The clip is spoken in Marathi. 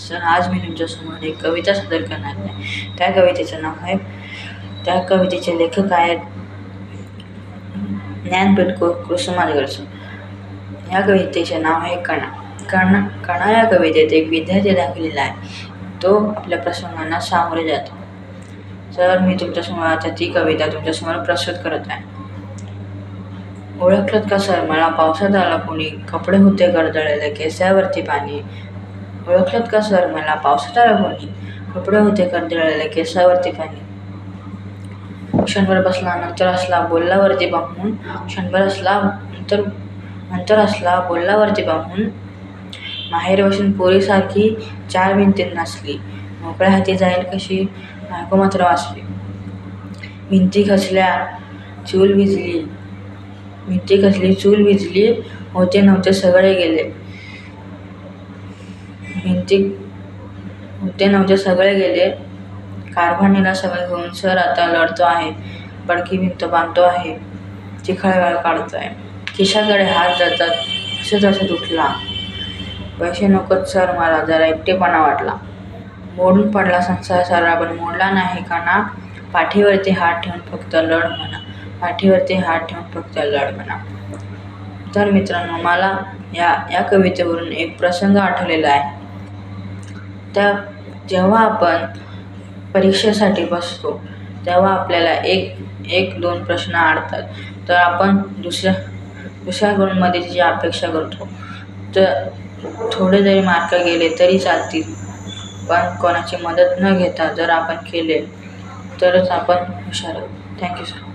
सर आज मी तुमच्यासमोर एक कविता सादर करणार आहे. त्या कवितेचं नाव आहे त्या कवितेचे लेखक आहेत ज्ञानपीठ कु कुसुमाग्रज या कवितेचे नाव आहे कणा. कणा कणा या कवितेत एक विद्यार्थी दाखवलेला आहे. तो आपल्या प्रसंगांना सामोरे जातो. सर मी तुमच्यासमोर आता ती कविता तुमच्यासमोर प्रस्तुत करत आहे. ओळखलत का सर? मला पावसात आला कोणी. कपडे होते गरदळलेले केसावरती पाणी. ओळखलत का सर? मला पावसात आला कपडे होते गरदळलेले केसावरती पाणी क्षणभर बसला नंतर असला बोलल्यावरती पाहून क्षणभर असला नंतर नंतर असला बोललावरती पाहून माहेर बसून पोरीसारखी चार भिंतीत नाचली. मोकळ्या हाती जाईल कशी? बायको मात्र वाचली. भिंती खचल्या चूल विजली. भिंती खचली चूल विजली. होते नव्हते सगळे गेले. ह्यांचे होते नव्हते म्हणजे सगळे गेले. कारभारणीला सगळे घेऊन सर आता लढतो आहे. बडकी भिंत बांधतो आहे. चिखळगाळ काढतो आहे खिशाकडे हात जातात. असं तसं उठला पैसे नकोच सर मला. जरा एकटेपणा वाटला. मोडून पडला संसार सारा पण मोडला नाही काना पाठीवरती हात ठेवून फक्त लढ म्हणा. पाठीवरती हात ठेवून फक्त लढ म्हणा. तर मित्रांनो मला या या कवितेवरून एक प्रसंग आठवलेला आहे. त्या जेव्हा आपण परीक्षेसाठी बसतो तेव्हा आपल्याला एक एक दोन प्रश्न अडतात तर आपण दुसऱ्या दुसऱ्या जी अपेक्षा करतो तर थोडे जरी मार्क गेले तरी चालतील. पण कोणाची मदत न घेता जर आपण केले तरच आपण हुशार आहोत. Thank you sir.